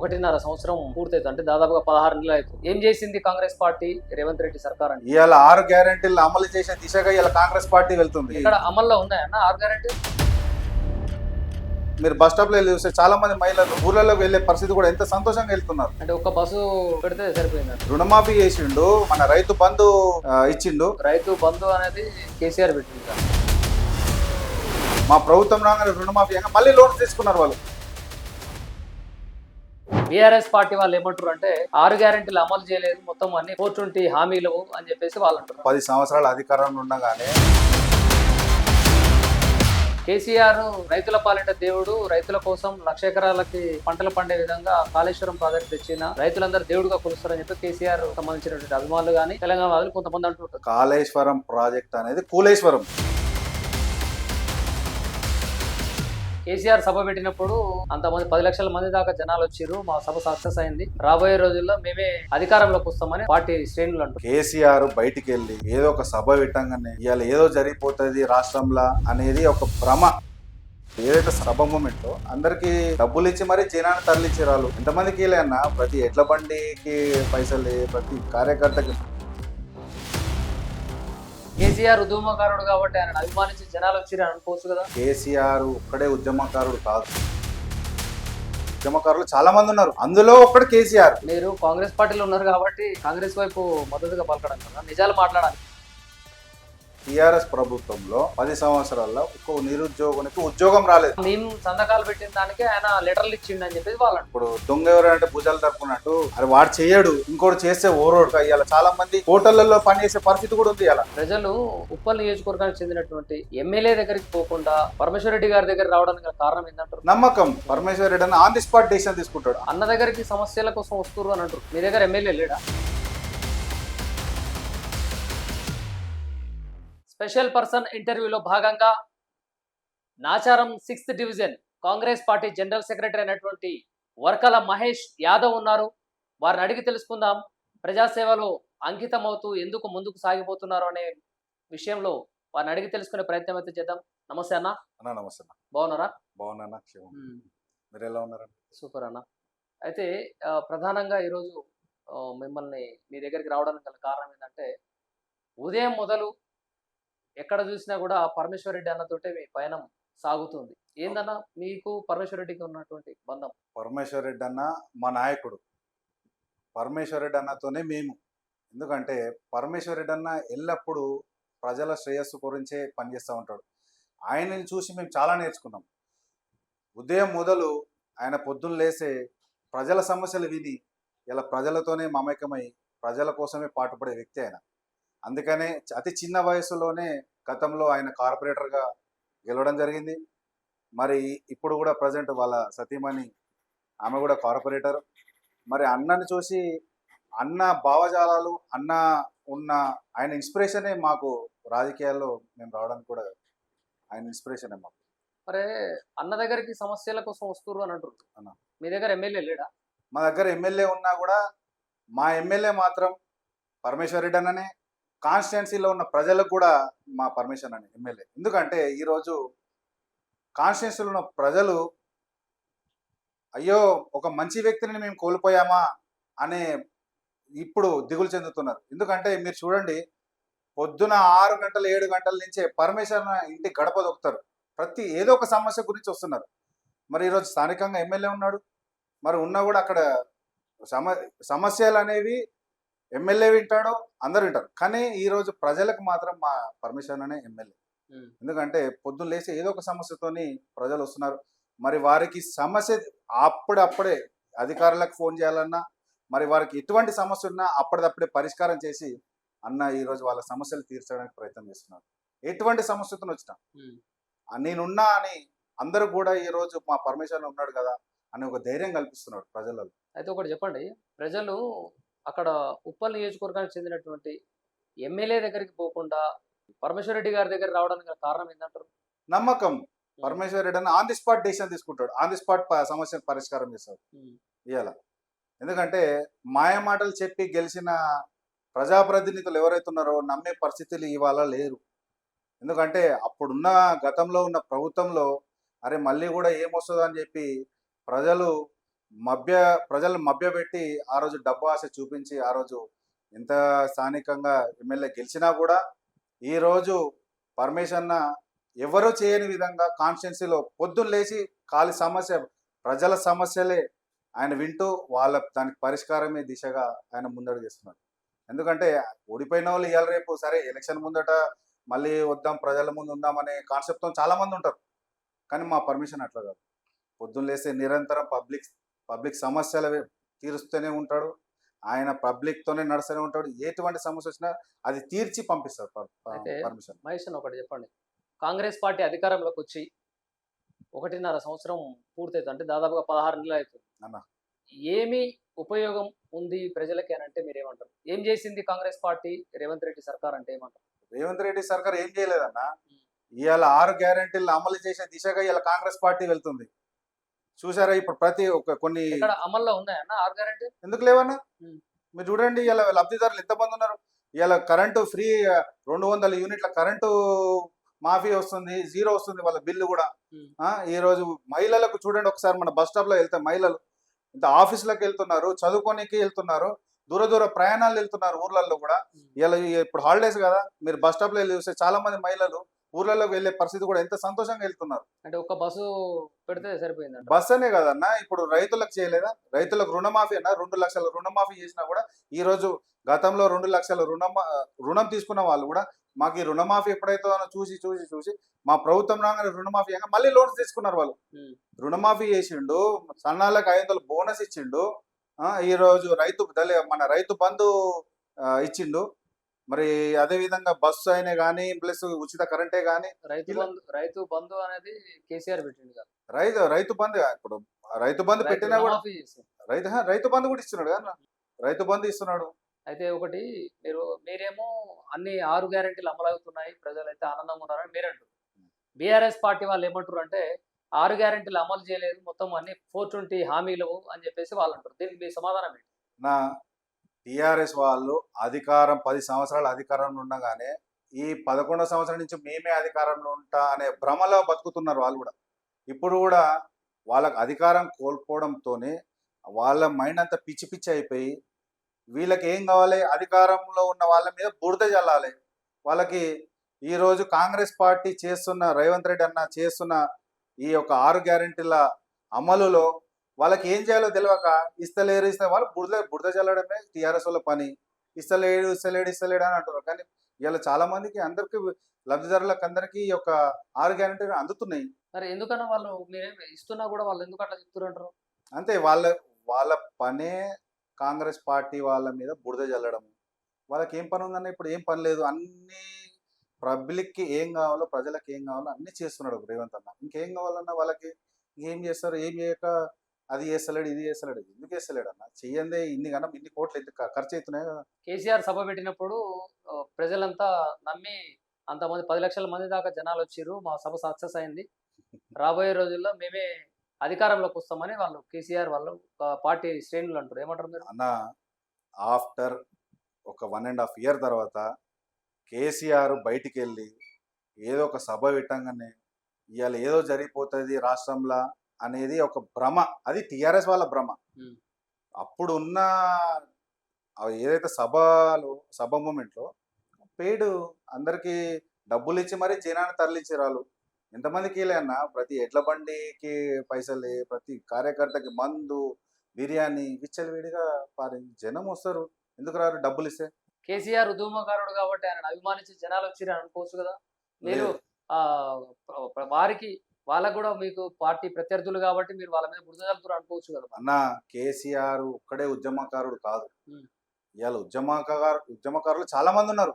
ఒకటిన్నర సంవత్సరం పూర్తయితుంది అంటే దాదాపుగా పదహారు నెలలు అవుతుంది. ఏం చేసింది కాంగ్రెస్ పార్టీ రేవంత్ రెడ్డి సర్కార్ అంటే? ఇవాళ ఆరు గ్యారెంటీలు అమలు చేసే దిశగా ఇలా కాంగ్రెస్ పార్టీ వెళ్తుంది. ఇక్కడ అమల్లో ఉన్నాయన్న ఆరు గ్యారెంటీ? మీరు బస్ స్టాప్లో చూస్తే చాలా మంది మహిళలు ఊర్లలోకి వెళ్ళే పరిస్థితి కూడా ఎంత సంతోషంగా వెళ్తున్నారు. అంటే ఒక్క బస్సు పెడితే సరిపోయింది? రుణమాఫీ చేసిండు మన రైతు బంధు ఆ, ఇచ్చిండు. రైతు బంధు అనేది కేసీఆర్ పెట్టింది. మా ప్రభుత్వం రాగానే రుణమాఫీ మళ్ళీ లోన్ తీసుకున్నారు వాళ్ళు. బీఆర్ఎస్ పార్టీ వాళ్ళు ఏమంటారు అంటే ఆరు గ్యారెంటీలు అమలు చేయలేదు మొత్తం అన్ని ఫోర్ ట్వంటీ హామీలు అని చెప్పేసి వాళ్ళు అంటారు పది సంవత్సరాల అధికారంలో ఉండగానే కేసీఆర్ రైతుల పాలిట దేవుడు రైతుల కోసం లక్ష ఎకరాలకి పంటలు పండే విధంగా కాళేశ్వరం ప్రాజెక్ట్ తెచ్చిన రైతులందరూ దేవుడుగా కొలుస్తారని చెప్పి కేసీఆర్ సంబంధించినటువంటి అభిమానులు కానీ తెలంగాణ వాళ్ళు కొంతమంది అంటుంటారు. కాళేశ్వరం ప్రాజెక్ట్ అనేది కూలేశ్వరం. కేసీఆర్ సభ పెట్టినప్పుడు అంతమంది పది లక్షల మంది దాకా జనాలు వచ్చారు మా సభ సక్సెస్ అయింది. రాబోయే రోజుల్లో మేమే అధికారంలోకి వస్తామని పార్టీ శ్రేణులు అంటారు కేసీఆర్ బయటికి వెళ్ళి ఏదో ఒక సభ పెట్టంగానే ఇవాళ ఏదో జరిగిపోతుంది రాష్ట్రంలో అనేది ఒక భ్రమ. ఏదైతే సభ మూమెంట్ అందరికి డబ్బులు ఇచ్చి మరీ జనాన్ని తరలించి రాళ్ళు ఎంతమందికి వెళ్ళి అన్న ప్రతి ఎడ్ల బండికి పైసలు ప్రతి కార్యకర్తకి కేసీఆర్ ఉద్యమకారుడు కాబట్టి ఆయన అభిమానించి జనాలు అని అనుకోవచ్చు కదా. కేసీఆర్ ఒక్కడే ఉద్యమకారుడు కాదు. ఉద్యమకారులు చాలా మంది ఉన్నారు. అందులో ఒక్కడు కేసీఆర్. మీరు కాంగ్రెస్ పార్టీలో ఉన్నారు కాబట్టి కాంగ్రెస్ వైపు మద్దతుగా పలకడం కదా. నిజాలు మాట్లాడాలి. టీఆర్ఎస్ ప్రభుత్వంలో పది సంవత్సరాల్లో ఒక్క నిరుద్యోగునికి ఉద్యోగం రాలేదు. మేము సంతకాలు పెట్టిన దానికి ఆయన లెటర్లు ఇచ్చిండు అని చెప్పేసి వాళ్ళు. ఇప్పుడు దొంగ ఎవరంటే భుజాలు తప్పుకున్నట్టు అది వాడు చేయడు ఇంకోటి చేస్తే ఓరోడు ఇవాళ చాలా మంది హోటళ్ళలో పనిచేసే పరిస్థితి కూడా ఉంది ఇలా ప్రజలు ఉప్పల్ నియోజకవర్గానికి చెందినటువంటి ఎమ్మెల్యే దగ్గరికి పోకుండా పరమేశ్వర రెడ్డి గారి దగ్గర రావడానికి కారణం ఏంటంటారు నమ్మకం. Parameshwar Reddy on the spot decision తీసుకుంటాడు. అన్న దగ్గరికి సమస్యల కోసం వస్తున్నారు అని అంటారు. మీ దగ్గర ఎమ్మెల్యే లేడా? స్పెషల్ పర్సన్ ఇంటర్వ్యూలో భాగంగా Nacharam sixth division Congress party general secretary అయినటువంటి వర్కల మహేష్ యాదవ్ ఉన్నారు. వారిని అడిగి తెలుసుకుందాం. ప్రజాసేవలో అంకితమవుతూ ఎందుకు ముందుకు సాగిపోతున్నారు అనే విషయంలో వారిని అడిగి తెలుసుకునే ప్రయత్నం అయితే చేద్దాం. నమస్తే అన్న. అన్న నమస్తే అన్న. బాగున్నారా? బాగున్నా మీరు ఎలా ఉన్నారండి? సూపర్ అన్న. అయితే ప్రధానంగా ఈరోజు మిమ్మల్ని మీ దగ్గరికి రావడానికి గల కారణం ఏంటంటే ఉదయం మొదలు ఎక్కడ చూసినా కూడా పరమేశ్వర రెడ్డి అన్నతోటే మీ పయనం సాగుతుంది. ఏందన్నా మీకు పరమేశ్వర రెడ్డికి ఉన్నటువంటి బంధం? పరమేశ్వర రెడ్డి అన్న మా నాయకుడు. పరమేశ్వర రెడ్డి అన్నతోనే మేము. ఎందుకంటే పరమేశ్వర్ రెడ్డి అన్న ఎల్లప్పుడూ ప్రజల శ్రేయస్సు గురించే పనిచేస్తూ ఉంటాడు. ఆయనని చూసి మేము చాలా నేర్చుకున్నాం. ఉదయం మొదలు ఆయన పొద్దున్న లేసే ప్రజల సమస్యలు విని ఇలా ప్రజలతోనే మమేకమై ప్రజల కోసమే పాటుపడే వ్యక్తి ఆయన. అందుకనే అతి చిన్న వయసులోనే గతంలో ఆయన కార్పొరేటర్గా గెలవడం జరిగింది. మరి ఇప్పుడు కూడా ప్రజెంట్ వాళ్ళ సతీమణి ఆమె కూడా కార్పొరేటర్. మరి అన్నని చూసి అన్న భావజాలాలు అన్న ఉన్న ఆయన ఇన్స్పిరేషనే మాకు రాజకీయాల్లో మేము రావడానికి కూడా ఆయన ఇన్స్పిరేషనే మాకు. మరి అన్న దగ్గరికి సమస్యల కోసం వస్తున్నారు అని అంటారు అన్న. మీ దగ్గర ఎమ్మెల్యే లేడా? మా దగ్గర ఎమ్మెల్యే ఉన్నా కూడా మా ఎమ్మెల్యే మాత్రం పరమేశ్వర్ రెడ్డి అన్ననే కాన్స్టిట్యున్సీలో ఉన్న ప్రజలకు కూడా మా పర్మిషన్ అని ఎమ్మెల్యే. ఎందుకంటే ఈరోజు కాన్స్టిట్యున్సీలో ఉన్న ప్రజలు అయ్యో ఒక మంచి వ్యక్తిని మేము కోల్పోయామా అనే ఇప్పుడు దిగులు చెందుతున్నారు. ఎందుకంటే మీరు చూడండి పొద్దున ఆరు గంటలు ఏడు గంటల నుంచే పరమేశ్వర్ ఇంటి గడప దొక్కుతారు. ప్రతి ఏదో ఒక సమస్య గురించి వస్తున్నారు. మరి ఈరోజు స్థానికంగా ఎమ్మెల్యే ఉన్నాడు. మరి ఉన్నా కూడా అక్కడ సమ సమస్యలు అనేవి ఎమ్మెల్యే వింటాడో అందరు వింటారు. కానీ ఈరోజు ప్రజలకు మాత్రం మా పర్మిషన్ అనే ఎమ్మెల్యే. ఎందుకంటే పొద్దున్న లేచి ఏదో ఒక సమస్యతోని ప్రజలు వస్తున్నారు. మరి వారికి సమస్య అప్పుడప్పుడే అధికారులకు ఫోన్ చేయాలన్నా మరి వారికి ఎటువంటి సమస్య ఉన్నా అప్పటిదప్పుడే పరిష్కారం చేసి అన్న ఈరోజు వాళ్ళ సమస్యలు తీర్చడానికి ప్రయత్నం చేస్తున్నారు. ఎటువంటి సమస్యతో వచ్చినా. నేనున్నా అని అందరూ కూడా ఈ రోజు మా పర్మిషన్ ఉన్నాడు కదా అని ఒక ధైర్యం కల్పిస్తున్నాడు ప్రజలలో. అయితే ఒకటి చెప్పండి. ప్రజలు అక్కడ ఉప్పల్ నియోజకవర్గానికి చెందినటువంటి ఎమ్మెల్యే దగ్గరికి పోకుండా పరమేశ్వర రెడ్డి గారి దగ్గర రావడానికి కారణం ఏంటంటారు నమ్మకం. పరమేశ్వర్ రెడ్డి అని ఆన్ ది స్పాట్ డెసిషన్ తీసుకుంటాడు. ఆన్ ది స్పాట్ సమస్య పరిష్కారం చేస్తాడు. ఇవాళ ఎందుకంటే మాయ మాటలు చెప్పి గెలిచిన ప్రజాప్రతినిధులు ఎవరైతే ఉన్నారో నమ్మే పరిస్థితులు ఇవాళ లేరు. ఎందుకంటే అప్పుడున్న గతంలో ఉన్న ప్రభుత్వంలో అరే మళ్ళీ కూడా ఏమొస్తుందో అని చెప్పి ప్రజలు మభ్య ప్రజలను మభ్యపెట్టి ఆ రోజు డబ్బు ఆశ చూపించి ఆ రోజు ఎంత స్థానికంగా ఎమ్మెల్యే గెలిచినా కూడా ఈ రోజు పరమేశ్వరన్న ఎవరూ చేయని విధంగా కాన్స్టిట్యున్సీలో పొద్దున్న లేచి ఖాళీ సమస్య ప్రజల సమస్యలే ఆయన వింటూ వాళ్ళ దానికి పరిష్కారమే దిశగా ఆయన ముందడుగు చేస్తున్నాడు ఎందుకంటే ఓడిపోయిన వాళ్ళు ఇవాళ రేపు సరే ఎలక్షన్ ముందట మళ్ళీ వద్దాం ప్రజల ముందు ఉందామనే కాన్సెప్ట్తో చాలామంది ఉంటారు. కానీ మా పర్మిషన్ అట్లా కాదు. పొద్దున్న లేస్తే నిరంతరం పబ్లిక్ పబ్లిక్ సమస్యలు తీరుస్తూనే ఉంటాడు. ఆయన పబ్లిక్ తోనే నడుస్తూనే ఉంటాడు. ఎటువంటి సమస్య వచ్చినా అది తీర్చి పంపిస్తారు పర్మిషన్. మహేష్ ఒకటి చెప్పండి. కాంగ్రెస్ పార్టీ అధికారంలోకి వచ్చి ఒకటిన్నర సంవత్సరం పూర్తయితే అంటే దాదాపుగా పదహారు నెలలు అవుతుంది. అన్న. ఏమి ఉపయోగం ఉంది ప్రజలకి అని అంటే మీరు ఏమంటారు ఏం చేసింది కాంగ్రెస్ పార్టీ? రేవంత్ రెడ్డి సర్కార్ అంటే ఏమంటారు? రేవంత్ రెడ్డి సర్కార్ ఏం చేయలేదన్న. ఇవాళ ఆరు గ్యారంటీలను అమలు చేసే దిశగా ఇవాళ కాంగ్రెస్ పార్టీ వెళ్తుంది. చూసారా? ఇప్పుడు ప్రతి ఒక్క కొన్ని అమల్లో ఉన్నాయన్న ఆరు గ్యారంటీ? ఎందుకు లేవన్నా. మీరు చూడండి ఇలా లబ్ధిదారులు ఎంతమంది ఉన్నారు? ఇలా కరెంటు ఫ్రీ రెండు వందల యూనిట్ల కరెంటు మాఫీ వస్తుంది జీరో వస్తుంది వాళ్ళ బిల్లు కూడా. ఈ రోజు మహిళలకు చూడండి ఒకసారి మన బస్ స్టాప్లో వెళ్తే మహిళలు. ఇంత ఆఫీసులకు వెళ్తున్నారు చదువుకోనికి వెళ్తున్నారు దూర దూర ప్రయాణాలు వెళ్తున్నారు ఊర్లలో కూడా. ఇలా ఇప్పుడు హాలిడేస్ కదా మీరు బస్ స్టాప్లో వెళ్ళి చూస్తే చాలా మంది మహిళలు ఊర్లలోకి వెళ్ళే పరిస్థితి కూడా ఎంత సంతోషంగా వెళ్తున్నారు. అంటే ఒక బస్సు పెడితే సరిపోయిందంట. బస్ అనే కదన్న ఇప్పుడు రైతులకు చేయలేదా? రైతులకు రుణమాఫీ అన్న రెండు లక్షల రుణమాఫీ చేసినా కూడా ఈ రోజు గతంలో రెండు లక్షల రుణం రుణం తీసుకున్న వాళ్ళు కూడా మాకు ఈ రుణమాఫీ ఎప్పుడైతుందో చూసి చూసి చూసి మా ప్రభుత్వం రాగానే రుణమాఫీ అయ్యాక మళ్ళీ లోన్స్ తీసుకున్నారు వాళ్ళు. రుణమాఫీ చేసిండు సన్నాలకు ఐదు వందలు బోనస్ ఇచ్చిండు ఆ, ఈ రోజు రైతు మన రైతు బంధు ఇచ్చిండు. మరి అదే విధంగా బస్సు అయినా కానీ ప్లస్ ఉచిత కరెంటే కానీ రైతు బంధు రైతు బంధు అనేది కేసీఆర్ పెట్టిండు కదా. రైతు రైతు బంధు ఇప్పుడు. రైతు బంధు పెట్టినా కూడా. రైతు హా, రైతు బంధు కూడా ఇస్తున్నాడు కదా రైతు బంధు ఇస్తున్నాడు. అయితే ఒకటి మీరు మీరేమో అన్ని ఆరు గ్యారెంటీలు అమలవుతున్నాయి. ప్రజలైతే ఆనందంగా ఉన్నారని మీరు అంటారు బీఆర్ఎస్ పార్టీ వాళ్ళు ఏమంటారు అంటే ఆరు గ్యారెంటీలు అమలు చేయలేదు. మొత్తం అన్ని ఫోర్ ట్వంటీ హామీలు అని చెప్పేసి వాళ్ళు అంటారు దీనికి మీ సమాధానం ఏంటి? నా టీఆర్ఎస్ వాళ్ళు అధికారం పది సంవత్సరాలు అధికారంలో ఉండగానే ఈ పదకొండో సంవత్సరం నుంచి మేమే అధికారంలో ఉంటా అనే భ్రమలో బతుకుతున్నారు వాళ్ళు కూడా. ఇప్పుడు కూడా వాళ్ళకు అధికారం కోల్పోవడంతోనే వాళ్ళ మైండ్ అంతా పిచ్చి పిచ్చి అయిపోయి వీళ్ళకి ఏం కావాలి? అధికారంలో ఉన్న వాళ్ళ మీద బురద చల్లాలి వాళ్ళకి ఈరోజు కాంగ్రెస్ పార్టీ చేస్తున్న రేవంత్ రెడ్డి అన్న చేస్తున్న ఈ యొక్క ఆరు గ్యారెంటీల అమలులో వాళ్ళకి ఏం చేయాలో తెలియక ఇస్తలేరు ఇస్తే వాళ్ళు బురద బురద చల్లడమే టీఆర్ఎస్ వాళ్ళ పని. ఇస్తలేడు ఇస్తలేడు ఇస్తలేడు అని అంటారు కానీ ఇలా చాలా మందికి అందరికి లబ్ధిదారులకు అందరికీ ఈ యొక్క ఆరు గ్యారెంటీలు అందుతున్నాయి. మరి ఎందుకన్నా వాళ్ళు మీరేం ఇస్తున్నా కూడా వాళ్ళు ఎందుకు అట్లా చెప్తున్నారు అంతే వాళ్ళ వాళ్ళ పనే కాంగ్రెస్ పార్టీ వాళ్ళ మీద బురద చల్లడం. వాళ్ళకి ఏం పని ఉందన్న ఇప్పుడు ఏం పని లేదు. అన్ని పబ్లిక్కి ఏం కావాలో ప్రజలకు ఏం కావాలో అన్ని చేస్తున్నాడు రేవంత్ అన్న. ఇంకేం కావాలన్నా వాళ్ళకి ఏం చేస్తారు ఏం చేయక అది చేస్తలేడు ఇది చేస్తలేడు. ఎందుకు చేస్తలేడు అన్న? చెయ్యందే ఇన్ని కన్నా ఇన్ని కోట్లు ఎందుకు ఖర్చు అవుతున్నాయి కదా. కేసీఆర్ సభ పెట్టినప్పుడు ప్రజలంతా నమ్మి అంతమంది పది లక్షల మంది దాకా జనాలు వచ్చిర్రు మా సభ సక్సెస్ అయింది. రాబోయే రోజుల్లో మేమే అధికారంలోకి వస్తామని వాళ్ళు కేసీఆర్ వాళ్ళు పార్టీ శ్రేణులు అంటారు. ఏమంటారు మీరు? అన్న ఆఫ్టర్ ఒక వన్ అండ్ హాఫ్ ఇయర్ తర్వాత కేసీఆర్ బయటికి వెళ్ళి ఏదో ఒక సభ పెట్టంగానే ఇవాళ ఏదో జరిగిపోతుంది రాష్ట్రంలో అనేది ఒక భ్రమ. అది టిఆర్ఎస్ వాళ్ళ భ్రమ. అప్పుడు ఉన్న ఏదైతే సభలో సభ మూమెంట్లో పెయిడ్ అందరికీ డబ్బులు ఇచ్చి మరీ జనాన్ని తరలించారు వాళ్ళు ఎంతమందికి అన్న ప్రతి ఎడ్ల బండికి పైసలే ప్రతి కార్యకర్తకి మందు బిర్యానీ విచ్చలవిడిగా పారి జనం వస్తారు. ఎందుకు రారు డబ్బులు ఇస్తే కేసీఆర్ ఉద్యమకారుడు కాబట్టి ఆయన అభిమానించి జనాలు అని అనుకోవచ్చు కదా. ప్ర- వారికి వాళ్ళకు కూడా మీకు పార్టీ ప్రత్యర్థులు కాబట్టి మీరు వాళ్ళ మీద బురద చల్లుతారు అనుకోవచ్చు కదా అన్న కేసీఆర్ ఒక్కడే ఉద్యమకారుడు కాదు. ఇవాళ ఉద్యమకారు ఉద్యమకారులు చాలా మంది ఉన్నారు.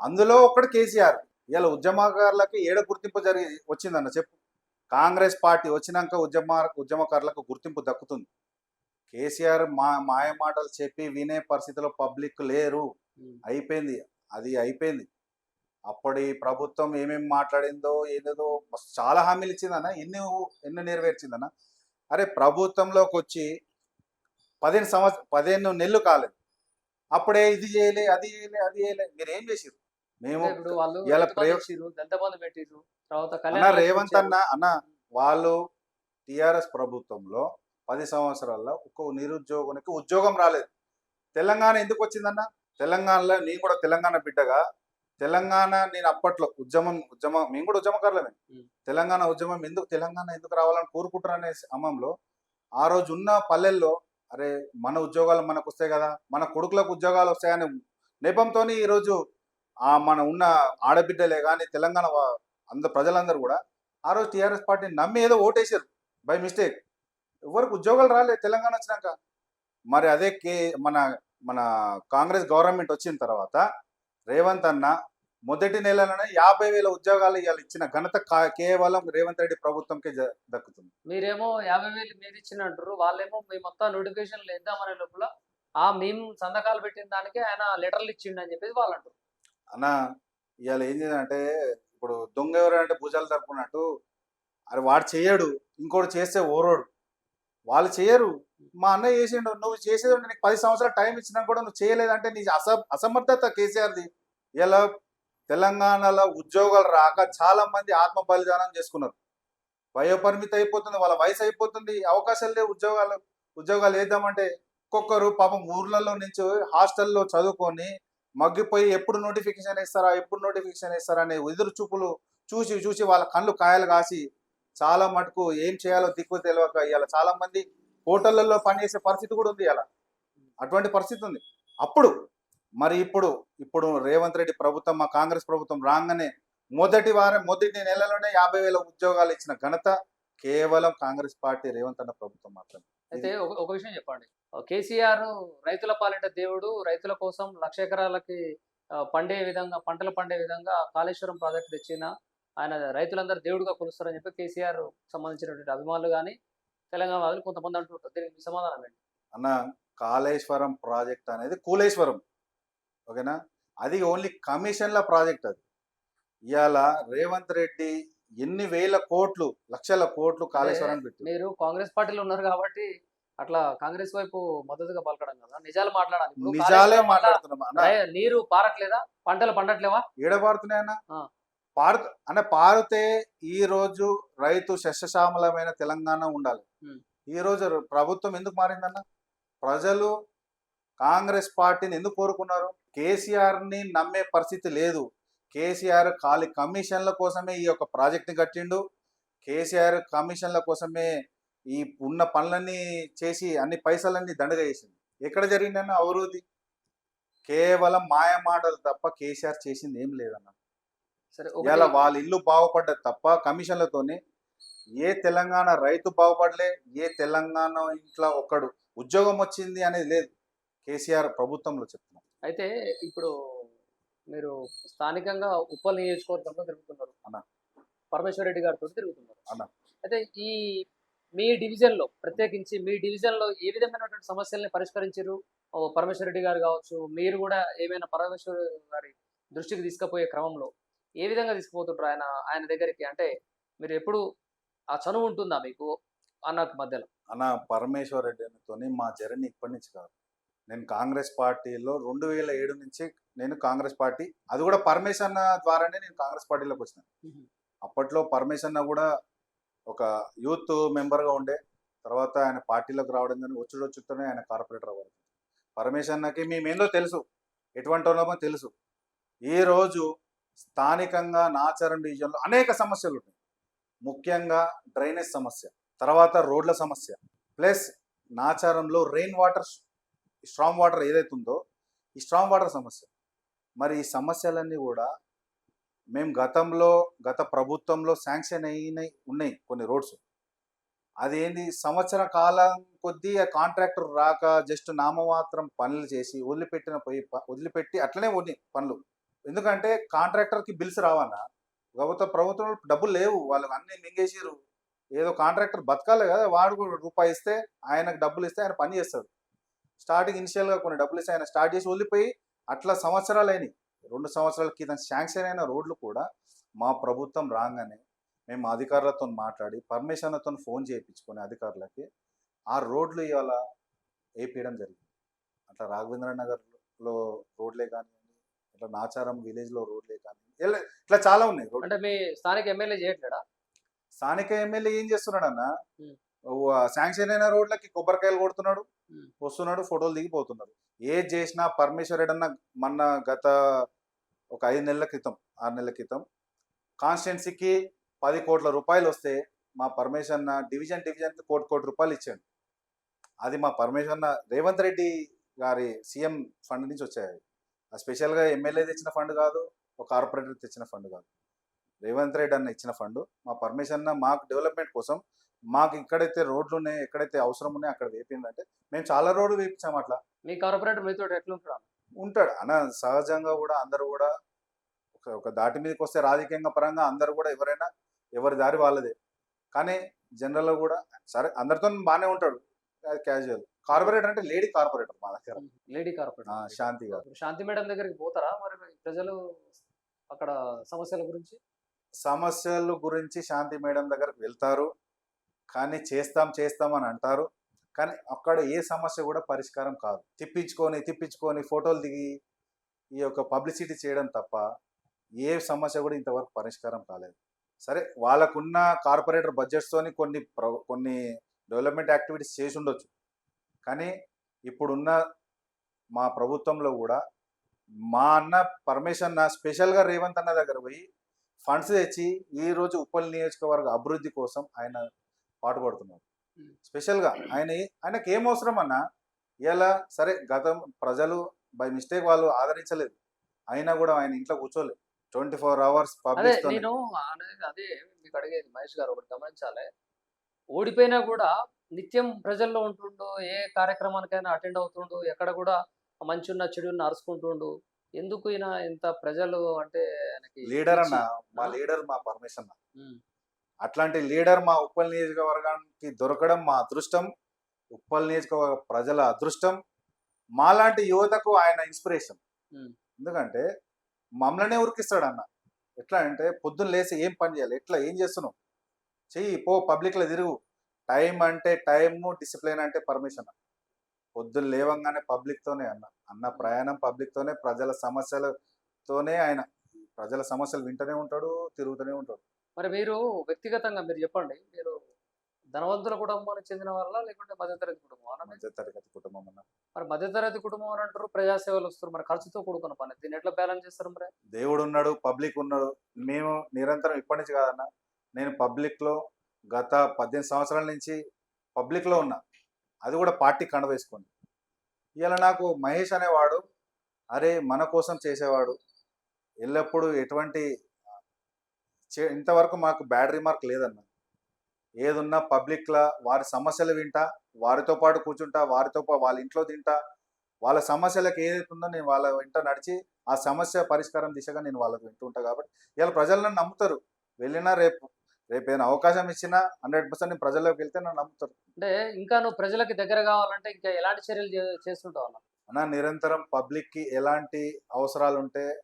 అందులో ఒక్కడు కేసీఆర్. ఇవాళ ఉద్యమకారులకి ఏడ గుర్తింపు జరిగి వచ్చిందన్న చెప్పు. కాంగ్రెస్ పార్టీ వచ్చినాక ఉద్యమ ఉద్యమకారులకు గుర్తింపు దక్కుతుంది. కేసీఆర్ మా మాయ మాటలు చెప్పి వినే పరిస్థితిలో పబ్లిక్ లేరు. అయిపోయింది. అది అయిపోయింది. అప్పటి ప్రభుత్వం ఏమేమి మాట్లాడిందో ఏదేదో చాలా హామీలు ఇచ్చిందన్న ఎన్ని ఎన్ని నెరవేర్చిందన్న. అరే ప్రభుత్వంలోకి వచ్చి పదిహేను సంవత్సరం పదిహేను నెలలు కాలేదు. అప్పుడే ఇది చేయలే అది చేయలే అది చేయలే. మీరు ఏం చేసిరు మేము ఇలా తర్వాత అన్న రేవంత్. అన్న అన్న వాళ్ళు టిఆర్ఎస్ ప్రభుత్వంలో పది సంవత్సరాల్లో ఒక్క నిరుద్యోగునికి ఉద్యోగం రాలేదు. తెలంగాణ ఎందుకు వచ్చిందన్న? తెలంగాణలో నేను కూడా తెలంగాణ బిడ్డగా తెలంగాణ నేను అప్పట్లో ఉద్యమం ఉద్యమం మేము కూడా ఉద్యమకారులమే. తెలంగాణ ఉద్యమం ఎందుకు తెలంగాణ ఎందుకు రావాలని కోరుకుంటారనే అమ్మంలో ఆ రోజు ఉన్న పల్లెల్లో అరే మన ఉద్యోగాలు మనకు వస్తాయి కదా మన కొడుకులకు ఉద్యోగాలు వస్తాయనే నెపంతో ఈరోజు ఆ మన ఉన్న ఆడబిడ్డలే కానీ తెలంగాణ అంద ప్రజలందరూ కూడా ఆ రోజు టీఆర్ఎస్ పార్టీని నమ్మి ఏదో ఓటేశారు బై మిస్టేక్. ఎవరికి ఉద్యోగాలు రాలేదు తెలంగాణ వచ్చినాక. మరి అదే కే మన మన కాంగ్రెస్ గవర్నమెంట్ వచ్చిన తర్వాత రేవంత్ అన్న మొదటి నెలలోనే యాభై వేల ఉద్యోగాలు ఇవాళ ఇచ్చిన ఘనత కేవలం రేవంత్ రెడ్డి ప్రభుత్వంకే దక్కుతుంది. మీరేమో యాభై వేలు మీరు ఇచ్చిన అంటారు వాళ్ళేమో మీ మొత్తం నోటిఫికేషన్లు ఇద్దామనే లోపల ఆ మేము సంతకాలు పెట్టిన దానికి ఆయన లెటర్లు ఇచ్చిండు అని చెప్పేసి వాళ్ళు అంటారు అన్న ఇవాళ ఏం చేయాలంటే ఇప్పుడు దొంగ ఎవరంటే భుజాలు తరుపున్నట్టు అరే వాడు చేయడు ఇంకోటి చేస్తే ఓరోడు వాళ్ళు చేయరు. మా అన్నయ్య చేసిండు నువ్వు చేసేది నీకు పది సంవత్సరాలు టైం ఇచ్చినా కూడా నువ్వు చేయలేదంటే నీ అస అసమర్థత కేసీఆర్ది. ఇలా తెలంగాణలో ఉద్యోగాలు రాక చాలా మంది ఆత్మ బలిదానం చేసుకున్నారు. వయోపరిమితి అయిపోతుంది వాళ్ళ వయసు అయిపోతుంది అవకాశాలు లేవు ఉద్యోగాలు ఉద్యోగాలు వేద్దామంటే ఒక్కొక్కరు పాపం ఊర్లలో నుంచి హాస్టల్లో చదువుకొని మగ్గిపోయి ఎప్పుడు నోటిఫికేషన్ ఇస్తారా ఎప్పుడు నోటిఫికేషన్ ఇస్తారా అనే ఎదురు చూపులు చూసి చూసి వాళ్ళ కళ్ళు కాయలు కాసి చాలా మటుకు ఏం చేయాలో దిక్కు తెలియక ఇవాళ చాలా మంది హోటళ్ళలో పనిచేసే పరిస్థితి కూడా ఉంది అలా. అటువంటి పరిస్థితి ఉంది. అప్పుడు మరి ఇప్పుడు ఇప్పుడు రేవంత్ రెడ్డి ప్రభుత్వం మా కాంగ్రెస్ ప్రభుత్వం రాగానే మొదటి వారం మొదటి నెలలోనే యాభై వేల ఉద్యోగాలు ఇచ్చిన ఘనత కేవలం కాంగ్రెస్ పార్టీ రేవంత్ అన్న ప్రభుత్వం మాత్రమే. అయితే ఒక ఒక విషయం చెప్పండి. కేసీఆర్ రైతుల పాలిట దేవుడు రైతుల కోసం లక్ష ఎకరాలకి పండే విధంగా పంటలు పండే విధంగా కాళేశ్వరం ప్రాజెక్టు తెచ్చిన ఆయన రైతులందరూ దేవుడిగా కొలుస్తారని చెప్పి కేసీఆర్ సంబంధించినటువంటి అభిమానులు కానీ తెలంగాణ వాళ్ళు కొంతమంది అంటుంటారు దీనికి సమాధానం ఏంటి? అన్న కాళేశ్వరం ప్రాజెక్ట్ అనేది కూలేశ్వరం. ఓకేనా? అది ఓన్లీ కమిషన్ల ప్రాజెక్ట్ అది. ఇవాళ రేవంత్ రెడ్డి ఎన్ని వేల కోట్లు లక్షల కోట్లు కాళేశ్వరం పెట్టి మీరు కాంగ్రెస్ పార్టీలో ఉన్నారు కాబట్టి అట్లా కాంగ్రెస్ వైపు మద్దతుగా పలకడం కదా. నిజాలు మాట్లాడాలి. నిజాలే మాట్లాడుతున్నాం. నీరు పారట్లేదా? పంటలు పండట్లేవా? ఏడబారుతున్నాయన్న. పారు అంటే పారితే ఈ రోజు రైతు శస్యశ్యామలమైన తెలంగాణ ఉండాలి. ఈ రోజు ప్రభుత్వం ఎందుకు మారిందన్న? ప్రజలు కాంగ్రెస్ పార్టీని ఎందుకు కోరుకున్నారు? కేసీఆర్ని నమ్మే పరిస్థితి లేదు. కేసీఆర్ ఖాళీ కమిషన్ల కోసమే ఈ యొక్క ప్రాజెక్ట్ని కట్టిండు. కేసీఆర్ కమిషన్ల కోసమే ఈ ఉన్న పనులన్నీ చేసి అన్ని పైసలన్నీ దండగా చేసింది ఎక్కడ జరిగిందన్న అభివృద్ధి? కేవలం మాయమాటలు తప్ప కేసీఆర్ చేసింది ఏం లేదన్న. సరే ఇలా వాళ్ళ ఇల్లు బాగుపడ్డది తప్ప కమిషన్లతోని ఏ తెలంగాణ రైతు బాగుపడలే ఏ తెలంగాణ ఇంట్లో ఒక్కడు ఉద్యోగం వచ్చింది అనేది లేదు. కేసీఆర్ ప్రభుత్వంలో చెప్తున్నాం. అయితే ఇప్పుడు మీరు స్థానికంగా ఉప్పల్ నియోజకవర్గంలో తిరుగుతున్నారు. అన్న. పరమేశ్వర రెడ్డి గారితో తిరుగుతున్నారు. అన్న. అయితే ఈ మీ డివిజన్లో ప్రత్యేకించి మీ డివిజన్లో ఏ విధమైనటువంటి సమస్యల్ని పరిష్కరించారు? పరమేశ్వర రెడ్డి గారు కావచ్చు మీరు కూడా ఏమైనా పరమేశ్వర గారి దృష్టికి తీసుకుపోయే క్రమంలో ఏ విధంగా తీసుకుపోతుంటారు ఆయన ఆయన దగ్గరికి అంటే మీరు ఎప్పుడు ఆ చనువు ఉంటుందా మీకు అన్న మధ్యలో? అన్న పరమేశ్వర్ రెడ్డితోని మా జర్నీ ఇప్పటి నుంచి కాదు. నేను కాంగ్రెస్ పార్టీలో రెండు వేల ఏడు నుంచి నేను కాంగ్రెస్ పార్టీ అది కూడా పరమేశ్ అన్న ద్వారానే నేను కాంగ్రెస్ పార్టీలోకి వచ్చిన. అప్పట్లో పరమేశ్ అన్న కూడా ఒక యూత్ మెంబర్గా ఉండే తర్వాత ఆయన పార్టీలోకి రావడం కానీ వచ్చుడు వచ్చుతూనే ఆయన కార్పొరేటర్ అవ్వాలి. పరమేశ్ అన్నకి మేమేందో తెలుసు ఎటువంటి వాళ్ళమో తెలుసు. ఈ రోజు స్థానికంగా నాచరం డివిజన్లో అనేక సమస్యలు ఉన్నాయి ముఖ్యంగా డ్రైనేజ్ సమస్య తర్వాత రోడ్ల సమస్య ప్లస్ నాచారంలో రెయిన్ వాటర్ స్ట్రాంగ్ వాటర్ ఏదైతే ఉందో ఈ స్ట్రాంగ్ వాటర్ సమస్య. మరి ఈ సమస్యలన్నీ కూడా మేము గతంలో గత ప్రభుత్వంలో శాంక్షన్ అయినాయి ఉన్నాయి కొన్ని రోడ్స్. అదేంది? సంవత్సర కాలం కొద్దీ ఆ కాంట్రాక్టర్ రాక జస్ట్ నామమాత్రం పనులు చేసి వదిలిపెట్టిన పోయి వదిలిపెట్టి అట్లనే ఉన్నాయి పనులు. ఎందుకంటే కాంట్రాక్టర్కి బిల్స్ రావన్నా ప్రభుత్వ ప్రభుత్వం డబ్బులు లేవు వాళ్ళు అన్ని మింగేసిరు ఏదో కాంట్రాక్టర్ బతకాలి కదా వాడు కూడా రూపాయి ఇస్తే ఆయనకు డబ్బులు ఇస్తే ఆయన పని చేస్తాడు. స్టార్టింగ్ ఇనిషియల్గా కొన్ని డబ్బులు ఇస్తే ఆయన స్టార్ట్ చేసి వదిలిపోయి అట్లా సంవత్సరాలు అయినాయి. రెండు సంవత్సరాల క్రితం శాంక్షన్ అయిన రోడ్లు కూడా మా ప్రభుత్వం రాగానే మేము అధికారులతో మాట్లాడి పర్మిషన్లతో ఫోన్ చేయించుకొని అధికారులకి ఆ రోడ్లు ఇవాళ వేపించడం జరిగింది. అట్లా రాఘవేంద్ర నగర్లో రోడ్లే కానీ ఇట్లా నాచారం విలేజ్లో రోడ్లే కానివ్వండి ఇలా ఇట్లా చాలా ఉన్నాయి రోడ్లు. అంటే మీ స్థానిక ఎమ్మెల్యే చేయట్లేడా? స్థానిక ఎమ్మెల్యే ఏం చేస్తున్నాడు అన్న. శాంక్షన్ అయిన రోడ్లకి కొబ్బరికాయలు కొడుతున్నాడు. వస్తున్నాడు ఫోటోలు దిగిపోతున్నారు ఏది చేసినా పరమేశ్వర్ రెడ్డి అన్న మొన్న గత ఒక ఐదు నెలల క్రితం ఆరు నెలల క్రితం కాన్స్టిట్యున్సీకి పది కోట్ల రూపాయలు వస్తే మా పరమేశ్వర్ అన్న డివిజన్ డివిజన్ కోటి కోటి రూపాయలు ఇచ్చాడు. అది మా పరమేశ్వర్ అన్న రేవంత్ రెడ్డి గారి సీఎం ఫండ్ నుంచి వచ్చాయి. అది స్పెషల్గా ఎమ్మెల్యే తెచ్చిన ఫండ్ కాదు ఒక కార్పొరేటర్ తెచ్చిన ఫండ్ కాదు. రేవంత్ రెడ్డి అన్న ఇచ్చిన ఫండ్ మా పర్మిషన్ మాకు డెవలప్మెంట్ కోసం మాకు ఎక్కడైతే రోడ్లు ఉన్నాయి ఎక్కడైతే అవసరం ఉన్నాయో అక్కడ వేపిందంటే మేము చాలా రోడ్లు వేపించాం అట్లా. మీ కార్పొరేటర్ మీతో ఎట్లుంటాడు ఉంటాడు. అన్న సహజంగా కూడా అందరూ కూడా ఒక ఒక దాటి మీదకి వస్తే రాజకీయంగా పరంగా అందరూ కూడా ఎవరైనా ఎవరి దారి వాళ్ళదే. కానీ జనరల్గా కూడా సరే అందరితో బాగానే ఉంటాడు క్యాజువల్. కార్పొరేటర్ అంటే లేడీ కార్పొరేటర్ మా దగ్గర. లేడీ కార్పొరేటర్ శాంతి గారు. శాంతి మేడం దగ్గరికి పోతారా? మరి ప్రజలు అక్కడ సమస్యల గురించి? సమస్యల గురించి శాంతి మేడం దగ్గరకు వెళ్తారు. కానీ చేస్తాం చేస్తాం అని అంటారు. కానీ అక్కడ ఏ సమస్య కూడా పరిష్కారం కాదు. తిప్పించుకొని తిప్పించుకొని ఫోటోలు దిగి ఈ యొక్క పబ్లిసిటీ చేయడం తప్ప ఏ సమస్య కూడా ఇంతవరకు పరిష్కారం కాలేదు. సరే వాళ్ళకున్న కార్పొరేటర్ బడ్జెట్స్తోని కొన్ని కొన్ని డెవలప్మెంట్ యాక్టివిటీస్ చేసి ఉండొచ్చు. కానీ ఇప్పుడున్న మా ప్రభుత్వంలో కూడా మా అన్న పరమేశ్వర్ నా స్పెషల్గా రేవంత్ అన్న దగ్గర పోయి ఫండ్స్ తెచ్చి ఈ రోజు ఉప్పల్ నియోజకవర్గ అభివృద్ధి కోసం ఆయన పాటుపడుతున్నారు. స్పెషల్గా ఆయన ఆయనకి ఏం అవసరం అన్న ఇలా సరే గతం ప్రజలు బై మిస్టేక్ వాళ్ళు ఆదరించలేదు. అయినా కూడా ఆయన ఇంట్లో కూర్చోలేదు. ట్వంటీ ఫోర్ అవర్స్ నేను అదే మీకు అడిగేది మహేష్ గారు ఒకటి గమనించాలి. ఓడిపోయినా కూడా నిత్యం ప్రజల్లో ఉంటుండు ఏ కార్యక్రమానికైనా అటెండ్ అవుతుండు ఎక్కడ కూడా మంచి ఉన్న చెడు ఉన్న అరుచుకుంటుండు. ఎందుకు ఈయన ఇంత ప్రజలు అంటే లీడర్ అన్న? మా లీడర్ మా ఉమ్, అట్లాంటి లీడర్ మా ఉప్పల్ నియోజకవర్గానికి దొరకడం మా అదృష్టం ఉప్పల్ నియోజకవర్గ ప్రజల అదృష్టం మాలాంటి యువతకు ఆయన ఇన్స్పిరేషన్. ఎందుకంటే మమ్మల్నే ఉరికిస్తాడు అన్న. ఎట్లా అంటే పొద్దున్న లేసి ఏం పని చేయాలి? ఎట్లా? ఏం చేస్తున్నావు? చెయ్యి పో పబ్లిక్లో తిరుగు. టైం అంటే టైము డిసిప్లిన్ అంటే పర్మిషన్. పొద్దున్న లేవంగానే పబ్లిక్తోనే అన్న. అన్న ప్రయాణం పబ్లిక్తోనే ప్రజల సమస్యలతోనే ఆయన. ప్రజల సమస్యలు వింటూనే ఉంటాడు తిరుగుతూనే ఉంటాడు. మరి మీరు వ్యక్తిగతంగా మీరు చెప్పండి. మీరు ధనవంతుల కుటుంబానికి చెందిన వాళ్ళ లేకుంటే మధ్యతరగతి కుటుంబం అన్న మధ్య తరగతి కుటుంబం అన్న. మరి మధ్యతరగతి కుటుంబం అని అంటారు ప్రజాసేవలు వస్తారు. మరి ఖర్చుతో కూడుకున్న పని దీన్ని ఎట్లా బ్యాలెన్స్ చేస్తారు మరి? దేవుడు ఉన్నాడు పబ్లిక్ ఉన్నాడు. మేము నిరంతరం ఇప్పటి నుంచి కాదన్న. నేను పబ్లిక్లో గత పద్దెనిమిది సంవత్సరాల నుంచి పబ్లిక్లో ఉన్నా. అది కూడా పార్టీ కండ వేసుకొని ఇలా నాకు మహేష్ అనేవాడు అరే మన కోసం చేసేవాడు. ఎల్లప్పుడూ ఎటువంటి చే- ఇంతవరకు మాకు బ్యాడ్ రిమార్క్ లేదన్న. ఏదున్నా పబ్లిక్లో వారి సమస్యలు వింటా వారితో పాటు కూర్చుంటా వారితో పాటు వాళ్ళ ఇంట్లో తింటా. వాళ్ళ సమస్యలకు ఏదైతే ఉందో నేను వాళ్ళ వెంట నడిచి ఆ సమస్య పరిష్కారం దిశగా నేను వాళ్ళకు వింటుంటా కాబట్టి ఇలా ప్రజలను నమ్ముతారు. వెళ్ళినా రేపు రేపు ఏదైనా అవకాశం ఇచ్చినా హండ్రెడ్ పర్సెంట్ ప్రజల్లోకి వెళ్తే నన్ను నమ్ముతారు. అంటే ఇంకా నువ్వు ప్రజలకి దగ్గర కావాలంటే ఇంకా ఎలాంటి చర్యలు చేస్తుంటావు అన్న? నిరంతరం పబ్లిక్కి ఎలాంటి అవసరాలు ఉంటే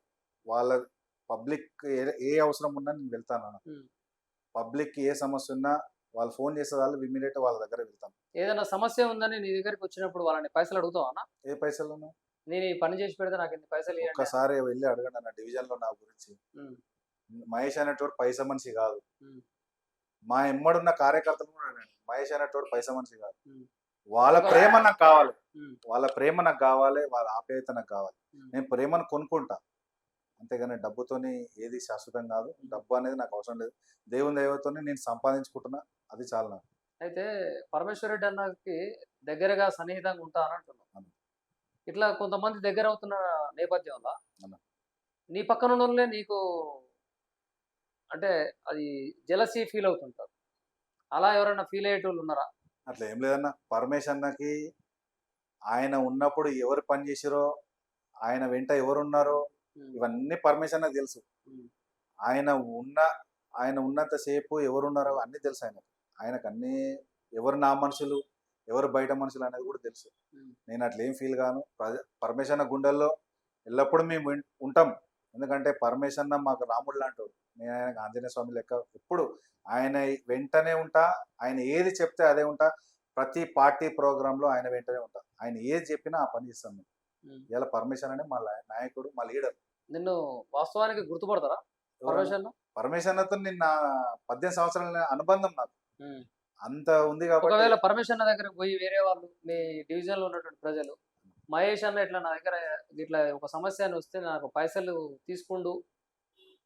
వాళ్ళ పబ్లిక్ ఏ- అవసరం ఉన్నా నేను వెళ్తాను అన్న. పబ్లిక్కి ఏ సమస్య ఉన్నా వాళ్ళు ఫోన్ చేసే వాళ్ళు ఇమ్మీడియట్ వాళ్ళ దగ్గర వెళ్తాను. ఏదైనా సమస్య ఉందని నీ దగ్గరికి వచ్చినప్పుడు వాళ్ళని పైసలు అడుగుతావు అన్న? ఏ పైసలు నేను ఈ పని చేసి పెడితే నాకు ఇన్ని పైసలు ఒక్కసారి వెళ్ళి అడగండి అన్న డివిజన్లో నా గురించి. మహేష్ అనేటోడు పైసా మనిషి కాదు. మా ఎమ్మడున్న కార్యకర్తలు కూడా మహేష్ అనేటోడు పైసా మనిషి కాదు. వాళ్ళ ప్రేమ నాకు కావాలి. వాళ్ళ ప్రేమ నాకు కావాలి వాళ్ళ ఆప్యాయత నాకు కావాలి. నేను ప్రేమను కొనుక్కుంటా. అంతేగాని డబ్బుతోని ఏది శాశ్వతం కాదు. డబ్బు అనేది నాకు అవసరం లేదు. దేవుని దైవతోని నేను సంపాదించుకుంటున్నా. అది చాలు నాకు. అయితే పరమేశ్వర రెడ్డి అన్నకి దగ్గరగా సన్నిహితంగా ఉంటా అని అంటున్నావు. అవును. ఇట్లా కొంతమంది దగ్గర అవుతున్న నేపథ్యంలో. నీ పక్కన నీకు అంటే అది జలసీ ఫీల్ అవుతుంటారు. అలా ఎవరైనా ఫీల్ అయ్యేటోళ్ళు ఉన్నారా? అట్లా ఏం లేదన్న. పరమేశ్ అన్నకి ఆయన ఉన్నప్పుడు ఎవరు పని చేసిరో ఆయన వెంట ఎవరు ఉన్నారో ఉమ్, ఇవన్నీ పరమేశ్ అన్నకు తెలుసు ఆయన ఉన్న ఆయన ఉన్నంత సేపు ఎవరు ఉన్నారో అన్నీ తెలుసు ఆయనకు. ఆయనకు అన్నీ ఎవరు నా మనుషులు ఎవరు బయట మనుషులు అనేది కూడా తెలుసు. నేను అట్లా ఏం ఫీల్ కాను. పరమేశ్ అన్న గుండెల్లో ఎల్లప్పుడూ మేము ఉంటాం. ఎందుకంటే పరమేశ్ అన్న మాకు రాముడు లాంటి నేను ఆయన ఆంజనేయ స్వామి లెక్క ఎప్పుడు ఆయన వెంటనే ఉంటా ఆయన ఏది చెప్తే అదే ఉంటా. ప్రతి పార్టీ ప్రోగ్రాంలో ఆయన వెంటనే ఉంటా. ఆయన ఏది చెప్పినా ఆ పని చేస్తాం మేము. ఉమ్. ఇలా పరమేశ్వర్ అనే మా నాయకుడు మా లీడర్. నిన్ను వాస్తవానికి గుర్తుపడతారా అన్న? పరమేశ్వర్ అన్నతో నిన్న పద్దెనిమిది సంవత్సరాల అనుబంధం నాకు. అంత ఉంది కాబట్టి ఒకవేళ పరమేశ్వర్ దగ్గర పోయి వేరే వాళ్ళు మీ డివిజన్లో ఉన్నటువంటి ప్రజలు మహేష్ అన్న ఇట్లా నా దగ్గర ఇట్లా ఒక సమస్య అని వస్తే నాకు పైసలు తీసుకుండు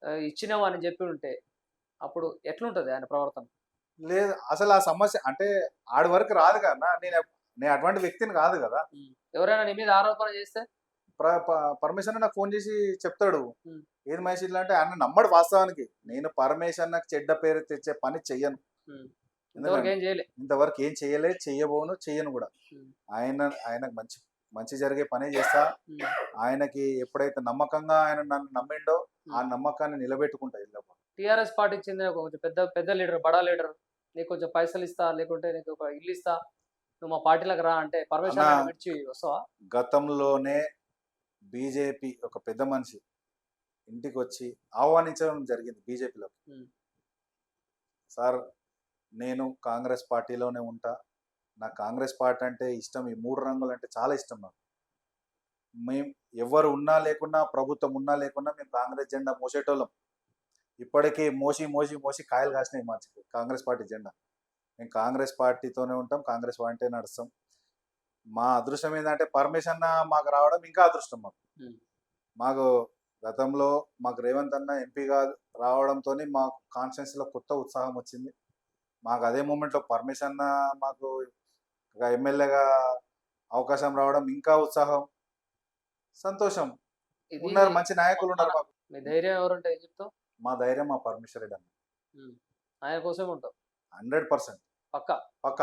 ఇచ్చినావు అని చెప్పి ఉంటే అప్పుడు ఎట్లుంటది ఆయన ప్రవర్తన? లేదు అసలు ఆ సమస్య అంటే ఆడి వరకు రాదు కదా నేను నేను అటువంటి వ్యక్తిని కాదు కదా. ఎవరైనా నీ మీద ఆరోపణ చేస్తే? పరమేశ్వర్ నాకు ఫోన్ చేసి చెప్తాడు. ఏది మహేష్ ఇట్లా అంటే ఆయన నమ్మడు వాస్తవానికి. నేను పరమేశ్వర్ నాకు చెడ్డ పేరు తెచ్చే పని చెయ్యను. ఇంతవరకు ఏం చేయలే. చెయ్యబోను చెయ్యను కూడా. ఆయన ఆయనకు మంచి మంచి జరిగే పనే చేస్తా. ఆయనకి ఎప్పుడైతే నమ్మకంగా ఆయన నన్ను నమ్మిండో ఆ నమ్మకాన్ని నిలబెట్టుకుంటా ఇళ్ళ టిఆర్ఎస్ పార్టీకి చెందిన కొంచెం పెద్ద పెద్ద లీడర్ బడా లీడర్ నీకు కొంచెం పైసలు ఇస్తా లేకుంటే నీకు ఒక ఇల్లు ఇస్తా నువ్వు మా పార్టీలకు రా అంటే. అన్న విడిచి వస్తావా? గతంలోనే బీజేపీ ఒక పెద్ద మనిషి ఇంటికి వచ్చి ఆహ్వానించడం జరిగింది బీజేపీలో. సార్ నేను కాంగ్రెస్ పార్టీలోనే ఉంటా. నాకు కాంగ్రెస్ పార్టీ అంటే ఇష్టం ఈ మూడు రంగులు అంటే చాలా ఇష్టం నాకు. మేము ఎవరు ఉన్నా లేకున్నా ప్రభుత్వం ఉన్నా లేకున్నా మేము కాంగ్రెస్ జెండా మోసేటోళ్ళం. ఇప్పటికీ మోసి మోసి మోసి కాయలు కాసినాయి మా కాంగ్రెస్ పార్టీ జెండా. మేము కాంగ్రెస్ పార్టీతోనే ఉంటాం కాంగ్రెస్ పార్టీ నడుస్తాం. మా అదృష్టం ఏంటంటే పర్మిషన్ మాకు రావడం ఇంకా అదృష్టం మాకు. మాకు గతంలో మాకు రేవంత్ అన్న ఎంపీగా రావడంతో మాకు కాన్స్టిట్యున్సీలో కొత్త ఉత్సాహం వచ్చింది. మాకు అదే మూమెంట్లో పర్మిషన్ మాకు ఎమ్మెల్యేగా అవకాశం రావడం ఇంకా ఉత్సాహం. సంతోషం. ఉన్నారు మంచి నాయకులు ఉన్నారు మాకు మీ ధైర్యం ఎవరుంటే ఏం చెప్తావు? మా ధైర్యం మా పరమేశ్వర రెడ్డి అన్న ఆయన కోసమే ఉంటావు. Hundred percent. పక్క? పక్క.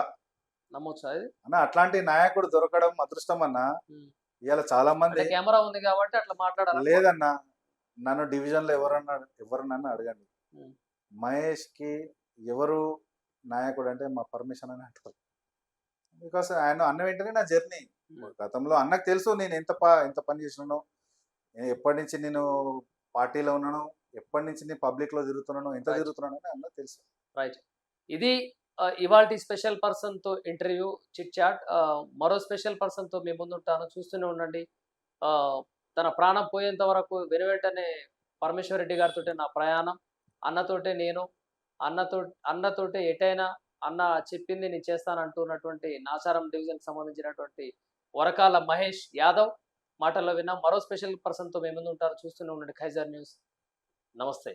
నమ్మొచ్చు అది అన్న అట్లాంటి నాయకుడు దొరకడం అదృష్టం అన్న. ఇవాళ చాలా మంది కెమెరా ఉంది కాబట్టి అట్లా మాట్లాడాలి? లేదన్న నన్ను డివిజన్లో ఎవరన్నా ఎవరినన్నా అడగండి. మహేష్కి ఎవరు నాయకుడు అంటే మా పర్మిషన్ అని అంటారు బికాస్ ఆయన అన్న వెంటనే నా జర్నీ. గతంలో అన్నకు తెలుసు నేను ఎంత ప ఎంత పని చేసినానో. నేను ఎప్పటి నుంచి నేను పార్టీలో ఉన్నాను ఎప్పటి నుంచి నేను పబ్లిక్లో తిరుగుతున్నాను ఎంత. తిరుగుతున్నాను అని అన్న తెలుసు. రైట్ ఇది ఇవాళ స్పెషల్ పర్సన్తో ఇంటర్వ్యూ చిట్ చాట్. మరో స్పెషల్ పర్సన్తో మీ ముందు ఉంటాను చూస్తూనే ఉండండి. తన ప్రాణం పోయేంత వరకు వెను వెంటనే పరమేశ్వర్ రెడ్డి గారితో నా ప్రయాణం. అన్నతోటే నేను. అన్నతో అన్నతోటే ఎటైనా అన్న చెప్పింది నేను చేస్తాను అంటున్నటువంటి నాచారం డివిజన్ సంబంధించినటువంటి వరకాల మహేష్ యాదవ్ మాటల్లో విన్న మరో స్పెషల్ పర్సన్తో మేము ఉంటారు చూస్తూనే ఉండండి ఖైజర్ న్యూస్. నమస్తే.